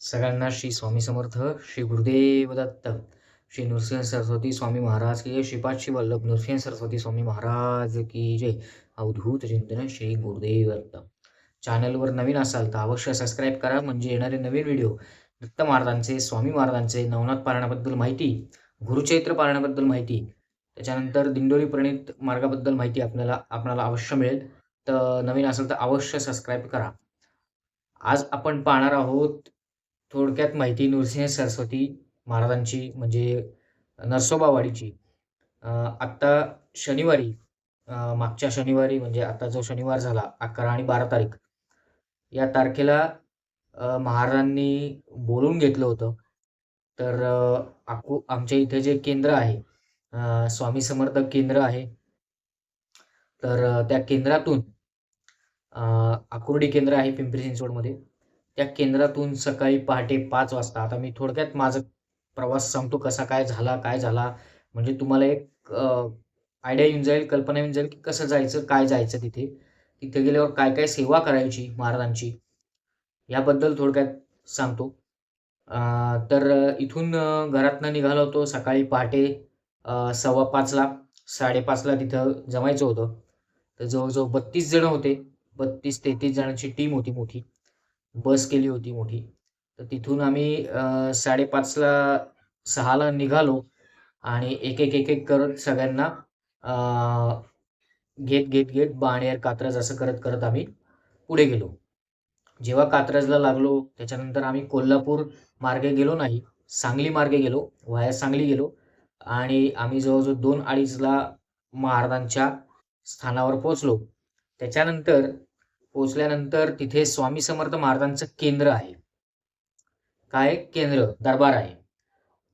सगळ्यांना श्री स्वामी समर्थ श्री गुरुदेव दत्त श्री नृसिंह सरस्वती स्वामी महाराज की जय श्रीपाद श्री वल्लभ नृसिंह सरस्वती स्वामी महाराज की जय. अवधूत चिंतन श्री गुरुदेव दत्त. चॅनलवर नवीन असाल तर अवश्य सबस्क्राईब करा म्हणजे येणारे नवीन व्हिडिओ दत्त महाराजांचे स्वामी महाराजांचे नवनाथ पारायणाबद्दल माहिती गुरुचैत्र पारायणाबद्दल माहिती त्याच्यानंतर दिंडोरी प्रणित मार्गाबद्दल माहिती आपल्याला आपणाला अवश्य मिळेल. तर नवीन असेल तर अवश्य सबस्क्राईब करा. आज आपण पाहणार आहोत थोडक्यात माहिती नृसिंह सरस्वती महाराजांची म्हणजे नरसोबावाडीची. आत्ता शनिवारी मागच्या शनिवारी म्हणजे आता जो शनिवार झाला अकरा आणि बारा तारीख या तारखेला महाराजांनी बोलून घेतलं होतं. तर आकु आकू आमच्या इथे जे केंद्र आहे स्वामी समर्थ केंद्र आहे तर त्या केंद्रातून आकुर्डी केंद्र आहे पिंपरी चिंचवडमध्ये. त्या केंद्रातून सकाळी पहाटे पाच वाजता. आता मी थोडक्यात माझा प्रवास सांगतो कसा काय झाला काय झाला. म्हणजे तुम्हाला एक आयडिया येऊन जाईल कल्पना येऊन जाईल की कसं जायचं काय जायचं तिथे. तिथे गेल्यावर काय काय सेवा करायची महाराजांची याबद्दल थोडक्यात सांगतो. तर इथून घरातनं निघालो होतो सकाळी पहाटे सव्वा पाचला साडेपाचला तिथं जमायचं होतं. तर जवळजवळ बत्तीस जणं होते. बत्तीस तेहतीस जणांची टीम होती मोठी. बस केली होती मोठी. तर तिथून आम्ही साडेपाचला सहाला निघालो आणि एक एक एक एक करत सगळ्यांना घेत घेत घेत बाणेर कात्रज असं करत करत आम्ही पुढे गेलो. जेव्हा कात्रजला लागलो त्याच्यानंतर आम्ही कोल्हापूर मार्गे गेलो नाही सांगली मार्गे गेलो व्हाया सांगली गेलो आणि आम्ही जवळजवळ दोन अडीचला महाराजांच्या स्थानावर पोचलो त्याच्यानंतर पोचल्यानंतर तिथे स्वामी समर्थ महाराजांचं केंद्र आहे. काय केंद्र? दरबार आहे.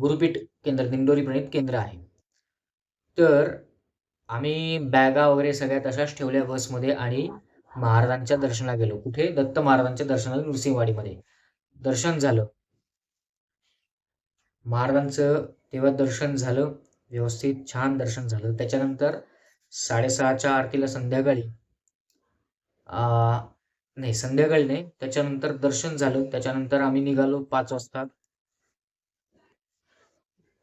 गुरुपीठ केंद्र दिंडोरी प्रणित केंद्र आहे. तर आम्ही बॅगा वगैरे सगळ्या तशाच ठेवल्या बसमध्ये आणि महाराजांच्या दर्शनाला गेलो. कुठे? दत्त महाराजांच्या दर्शनाला नृसिंहवाडीमध्ये. दर्शन झालं. महाराजांचं तेव्हा दर्शन झालं. व्यवस्थित छान दर्शन झालं. त्याच्यानंतर साडेसहाच्या आरतीला संध्याकाळी नाही संध्याकाळी नाही. त्याच्यानंतर दर्शन झालं. त्याच्यानंतर आम्ही निघालो पाच वाजता.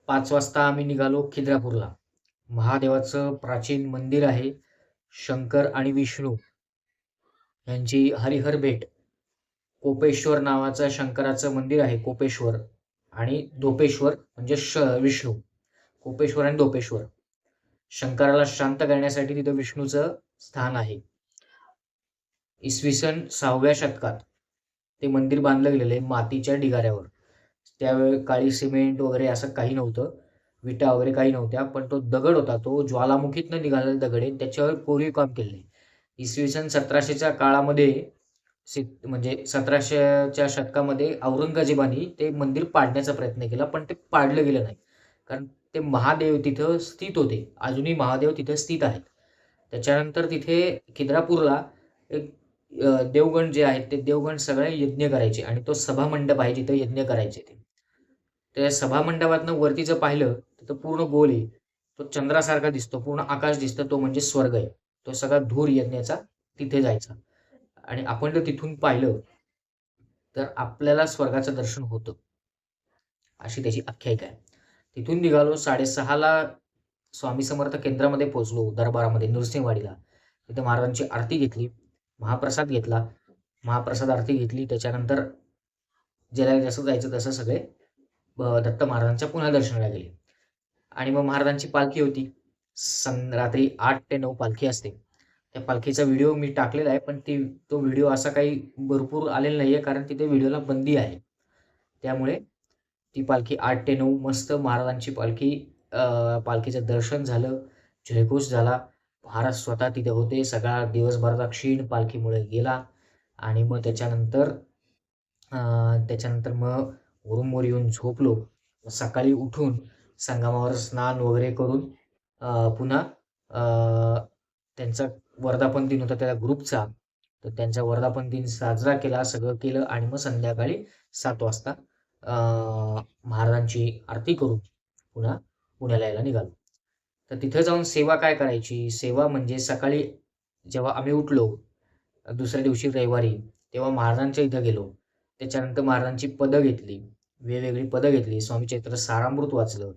पाच वाजता आम्ही निघालो खिद्रापूरला. महादेवाचं प्राचीन मंदिर आहे. शंकर आणि विष्णू यांची हरिहर भेट. कोपेश्वर नावाचं शंकराचं मंदिर आहे कोपेश्वर आणि दोपेश्वर म्हणजे श विष्णू. कोपेश्वर आणि दोपेश्वर शंकराला शांत करण्यासाठी तिथं विष्णूचं स्थान आहे. इसवी सन सहाव्या शतकात ते मंदिर बांधलं गेलेलं आहे मातीच्या ढिगाऱ्यावर. त्यावेळी काळी सिमेंट वगैरे असं काही नव्हतं विटा वगैरे काही नव्हत्या पण तो दगड होता तो ज्वालामुखीतनं निघालेला दगड आहे त्याच्यावर कोरीव काम केलेलं आहे. इसवी सन सतराशेच्या काळामध्ये सित म्हणजे सतराशेच्या शतकामध्ये औरंगजेबाने ते मंदिर पाडण्याचा प्रयत्न केला पण ते पाडलं गेलं नाही. कारण ते महादेव तिथं स्थित होते अजूनही महादेव तिथं स्थित आहेत. त्याच्यानंतर तिथे खिद्रापूरला एक देवगण जे आहेत ते देवगण सगळे यज्ञ करायचे आणि तो सभामंडप आहे तिथं यज्ञ करायचे ते. त्या सभामंडपातनं वरती जर पाहिलं तर तो पूर्ण गोल आहे. तो चंद्रासारखा दिसतो पूर्ण आकाश दिसतं तो म्हणजे स्वर्ग आहे. तो सगळा धूर यज्ञाचा तिथे जायचा. आणि आपण जर तिथून पाहिलं तर आपल्याला स्वर्गाचं दर्शन होतं. अशी त्याची आख्यायिका आहे. तिथून निघालो साडेसहाला स्वामी समर्थ केंद्रामध्ये पोहोचलो दरबारामध्ये नृसिंहवाडीला. तिथे महाराजांची आरती घेतली. महाप्रसाद घेतला. महाप्रसाद आरती घेतली. त्याच्यानंतर ज्याला जसं जायचं तसं सगळे दत्त महाराजांच्या पुन्हा दर्शनाला गेले. आणि मग महाराजांची पालखी होती. सं रात्री आठ ते नऊ पालखी असते. त्या पालखीचा व्हिडिओ मी टाकलेला आहे पण ती तो व्हिडिओ असा काही भरपूर आलेला नाही आहे कारण तिथे व्हिडिओला बंदी आहे. त्यामुळे ती पालखी आठ ते नऊ मस्त महाराजांची पालखी पालखीचं दर्शन झालं. जयघोष झाला. महाराज स्वतः तिथे होते. सगळा दिवसभराचा क्षीण पालखीमुळे गेला. आणि मग त्याच्यानंतर त्याच्यानंतर मग रूमवर येऊन झोपलो. सकाळी उठून संगमावर स्नान वगैरे करून पुन्हा त्यांचा वर्धापन दिन होता त्या ग्रुपचा. तर त्यांचा वर्धापन दिन साजरा केला सगळं केलं आणि मग संध्याकाळी सात वाजता महाराजांची आरती करून पुन्हा पुण्याला यायला निघालो. तर तिथं जाऊन सेवा काय करायची? सेवा म्हणजे सकाळी जेव्हा आम्ही उठलो दुसऱ्या दिवशी रविवारी तेव्हा महाराजांच्या इथं गेलो. त्याच्यानंतर महाराजांची पदं घेतली. वेगवेगळी पदं घेतली. स्वामी चैत्र सारामृत वाचलं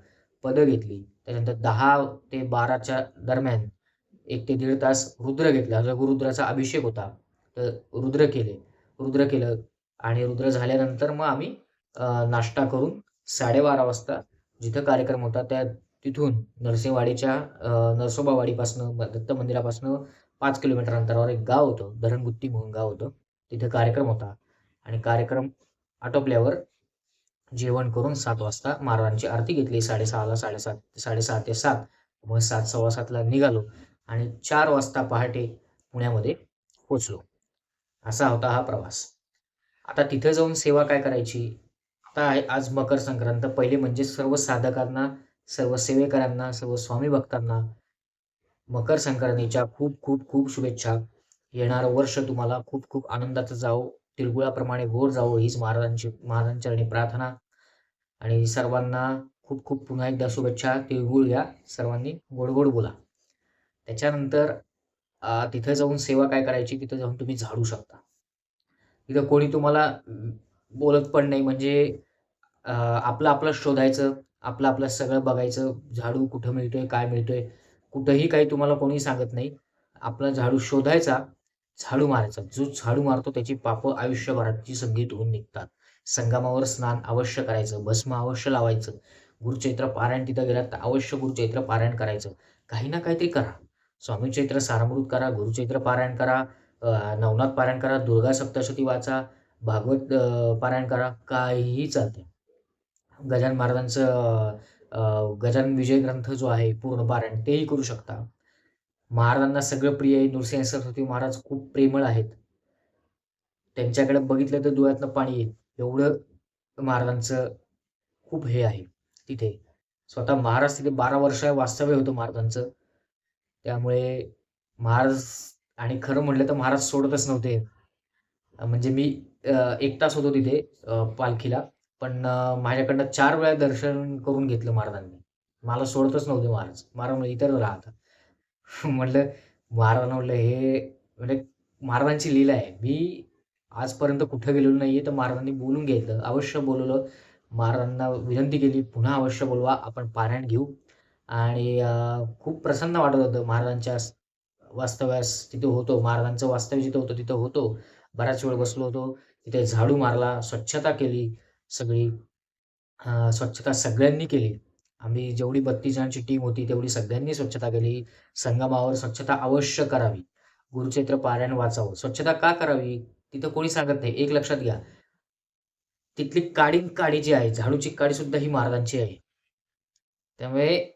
पदं घेतली. त्याच्यानंतर दहा ते बाराच्या दरम्यान एक ते दीड तास रुद्र घेतला. रघुरुद्राचा अभिषेक होता. तर रुद्र केले. रुद्र केलं आणि रुद्र झाल्यानंतर मग आम्ही नाश्ता करून साडेबारा वाजता जिथं कार्यक्रम होता त्या तिथून नरसिंहवाडीच्या नरसोबावाडीपासनं दत्त मंदिरापासनं पाच किलोमीटर अंतरावर एक गाव होतं धरणगुत्ती म्हणून गाव होतं. तिथे कार्यक्रम होता. आणि कार्यक्रम आटोपल्यावर जेवण करून सात वाजता महाराजांची आरती घेतली. साडेसहाला साडेसात साडेसहा ते सात. मग सात सव्वा सातला निघालो आणि चार वाजता पहाटे पुण्यामध्ये पोचलो असा होता हा प्रवास. आता तिथे जाऊन सेवा काय करायची? आता आहे आज मकर संक्रांत. पहिले म्हणजे सर्व साधकांना सर्व सेवेकरांना सर्व स्वामी भक्तांना मकर संक्रांतीच्या खूप खूप खूप शुभेच्छा. येणारं वर्ष तुम्हाला खूप खूप आनंदाचं जावो. तिळगुळाप्रमाणे गोड जावो हीच महाराजांची महाराजांचरणी प्रार्थना. आणि सर्वांना खूप खूप पुन्हा एकदा शुभेच्छा. तिळगुळ घ्या. सर्वांनी गोड गोड बोला. त्याच्यानंतर तिथं जाऊन सेवा काय करायची? तिथं जाऊन तुम्ही झाडू शकता. तिथं कोणी तुम्हाला बोलत पण नाही. म्हणजे आपलं आपलं शोधायचं. आपलं आपलं सगळं बघायचं झाडू कुठं मिळतोय काय मिळतोय कुठंही काही तुम्हाला कोणी सांगत नाही. आपला झाडू शोधायचा झाडू मारायचा. जो झाडू मारतो त्याची पापं आयुष्यभराची संगीत होऊन निघतात. संगमावर स्नान अवश्य करायचं भस्म अवश्य लावायचं. गुरुचैत्र पारायण तिथं गेलात तर अवश्य गुरुचैत्र पारायण करायचं. काही ना काहीतरी करा. स्वामी चैत्र सारामृत करा गुरुचैत्र पारायण करा नवनाथ पारायण करा दुर्गा सप्तशती वाचा भागवत पारायण करा काहीही चालते गजानन महाराजांचं गजान गजानन विजय ग्रंथ जो आहे पूर्ण पारायण तेही करू शकता. महाराजांना सगळं प्रिय आहे. नृसिंह सरस्वती महाराज खूप प्रेमळ आहेत. त्यांच्याकडे बघितलं तर डोळ्यातनं पाणी येईल. एवढं महाराजांचं खूप हे आहे तिथे. स्वतः महाराज तिथे बारा वर्ष वास्तव्य होतं महाराजांचं. त्यामुळे महाराज आणि खरं म्हटलं तर महाराज सोडतच नव्हते. म्हणजे मी एक तास होतो तिथे पालखीला. पण माझ्याकडनं चार वेळा दर्शन करून घेतलं महाराजांनी. मला सोडतच नव्हते महाराज. महाराज म्हणजे इतर राहत म्हटलं महाराजांना म्हटलं हे म्हणजे महाराजांची लीला आहे. मी आजपर्यंत कुठं गेलेलो नाहीये तर महाराजांनी बोलून घेतलं. अवश्य बोलवलं. महाराजांना विनंती केली पुन्हा अवश्य बोलवा. आपण पारायण घेऊ. आणि खूप प्रसन्न वाटत होतं. महाराजांच्या वास्तव्यास तिथे होतो. महाराजांचं वास्तव्य जिथं होतं तिथं होतो. बराच वेळ बसलो होतो. तिथे झाडू मारला स्वच्छता केली. सगळी स्वच्छता सगळ्यांनी केली. आम्ही जेवढी बत्तीस जणांची टीम होती तेवढी सगळ्यांनी स्वच्छता केली. संगमावर स्वच्छता अवश्य करावी. गुरुचैत्र पारायण वाचावं. स्वच्छता का करावी? तिथं कोणी सांगत नाही. एक लक्षात घ्या. तिथली काडी काडी जी आहे झाडूची काडी सुद्धा ही महाराजांची आहे. त्यामुळे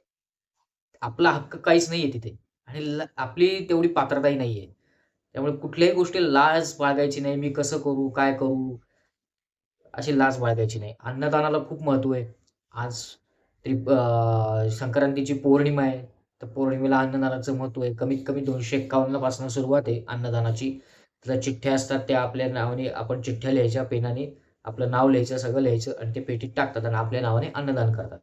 आपला हक्क काहीच नाहीये तिथे. आणि आपली तेवढी पात्रताही नाहीये. त्यामुळे कुठल्याही गोष्टी लाज बाळगायची नाही. मी कसं करू? काय करू? अशी लाज बाळगायची नाही. अन्नदानाला खूप महत्त्व आहे. आज त्रि संक्रांतीची पौर्णिमा आहे. तर पौर्णिमेला अन्नदानाचं महत्त्व आहे. कमीत कमी दोनशे एक्कावन्नपासून सुरुवात आहे अन्नदानाची. त्याला चिठ्ठ्या असतात त्या आपल्या नावाने आपण चिठ्ठ्या लिहायच्या पेनाने आपलं नाव लिहायचं सगळं लिहायचं आणि ते पेटीत टाकतात आणि आपल्या नावाने अन्नदान करतात.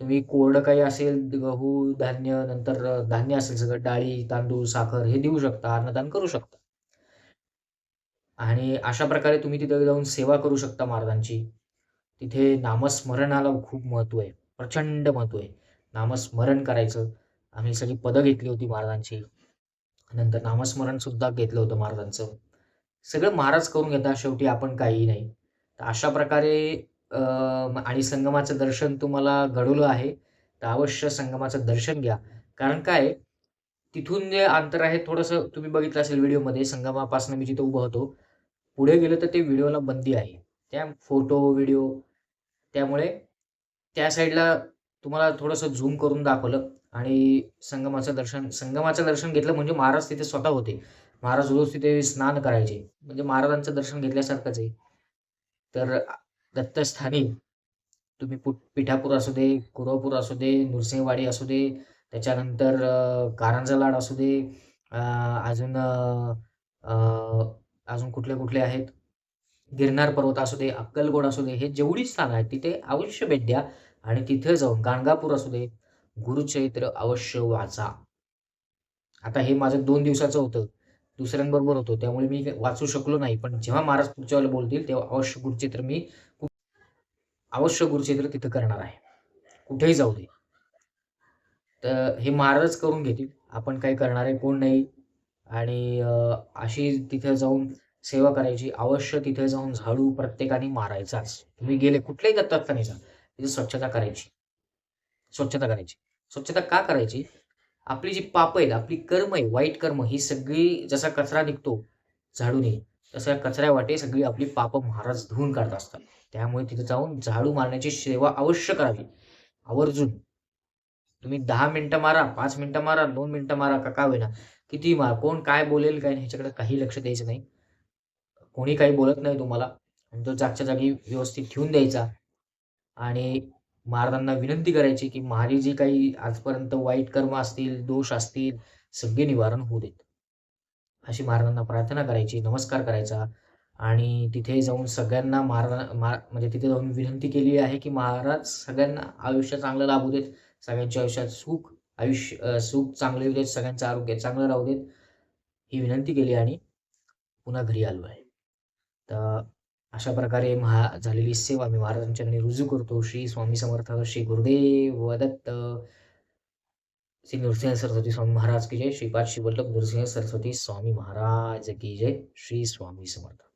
तुम्ही कोरडं काही असेल गहू धान्य नंतर धान्य असेल सगळं डाळी तांदूळ साखर हे देऊ शकता अन्नदान करू शकता. आणि अशा प्रकारे तुम्ही तिथे जाऊन सेवा करू शकता महाराजांची. तिथे नामस्मरणाला खूप महत्त्व आहे. प्रचंड महत्त्व आहे. नामस्मरण करायचं. आम्ही सगळी पदं घेतली होती महाराजांची. नंतर नामस्मरण सुद्धा घेतलं होतं महाराजांचं. सगळं महाराज करून घेता शेवटी आपण काहीही नाही. तर अशा प्रकारे आणि संगमाचं दर्शन तुम्हाला घडवलं आहे तर अवश्य संगमाचं दर्शन घ्या. कारण काय तिथून जे अंतर आहे थोडंसं तुम्ही बघितलं असेल व्हिडिओमध्ये संगमापासून मी जिथं उभं होतो पुढे गेलं तर ते व्हिडिओला बंदी आहे. त्या फोटो व्हिडिओ त्यामुळे त्या साईडला तुम्हाला थोडंसं झूम करून दाखवलं आणि संगमाचं दर्शन संगमाचं दर्शन घेतलं म्हणजे महाराज तिथे स्वतः होते. महाराज रोज तिथे स्नान करायचे. म्हणजे महाराजांचं दर्शन घेतल्यासारखंच आहे. तर दत्तस्थानी तुम्ही पु पिठापूर असू दे कुरवपूर असू दे नृसिंहवाडी असू दे त्याच्यानंतर कारंजा लाड असू दे अजून अजून कुठले कुठले आहेत? गिरनार पर्वत असू दे अक्कलगोड असू दे हे जेवढी स्थानं आहेत तिथे अवश्य भेट द्या आणि तिथे जाऊन गाणगापूर असू दे गुरुचरित्र अवश्य वाचा. आता हे माझं दोन दिवसाचं होतं दुसऱ्यांबरोबर होतो त्यामुळे मी वाचू शकलो नाही पण जेव्हा महाराज पुढच्या वेळेला बोलतील तेव्हा अवश्य गुरुचित्र मी अवश्य गुरुचित्र तिथं करणार आहे. कुठेही जाऊ दे. तर हे महाराज करून घेतील आपण काही करणार आहे कोण नाही. आणि अशी तिथे जाऊन सेवा करायची अवश्य तिथे जाऊन झाडू प्रत्येकाने मारायचाच. तुम्ही गेले कुठल्याही दत्तस्थानी जा तिथे स्वच्छता करायची. स्वच्छता करायची. स्वच्छता का करायची? आपली जी पाप आहेत आपली कर्म आहे वाईट कर्म ही सगळी जसा कचरा निघतो झाडूने तसं कचऱ्या वाटे सगळी आपली पाप महाराज धुवून काढत असतात. त्यामुळे तिथे जाऊन झाडू मारण्याची सेवा अवश्य करावी. आवर्जून. तुम्ही दहा मिनिटं मारा पाच मिनिटं मारा दोन मिनिटं मारा का का होईना. किती मार कोण काय बोलेल काय नाही ह्याच्याकडे काही लक्ष द्यायचं नाही. कोणी काही बोलत नाही तुम्हाला. तो जागच्या जागी व्यवस्थित ठेवून द्यायचा. आणि महाराजांना विनंती करायची की महारी जी काही आजपर्यंत वाईट कर्म असतील दोष असतील सगळे निवारण होऊ देत. अशी महाराजांना प्रार्थना करायची नमस्कार करायचा. आणि तिथे जाऊन सगळ्यांना महाराज म्हणजे तिथे जाऊन विनंती केली आहे की महाराज सगळ्यांना आयुष्य चांगलं लाभू देत सगळ्यांच्या आयुष्यात सुख आयुष्य सुख चांगले येऊ देत सगळ्यांचं आरोग्य चांगलं राहू देत ही विनंती केली आणि पुन्हा घरी आलो आहे. तर अशा प्रकारे महा झालेली सेवा मी महाराजांच्या रुजू करतो. श्री स्वामी समर्थ श्री गुरुदेव दत्त श्री नृसिंह सरस्वती स्वामी महाराज की जय श्रीपाद श्री वल्लभ नृसिंह सरस्वती स्वामी महाराज की जय श्री स्वामी समर्थ.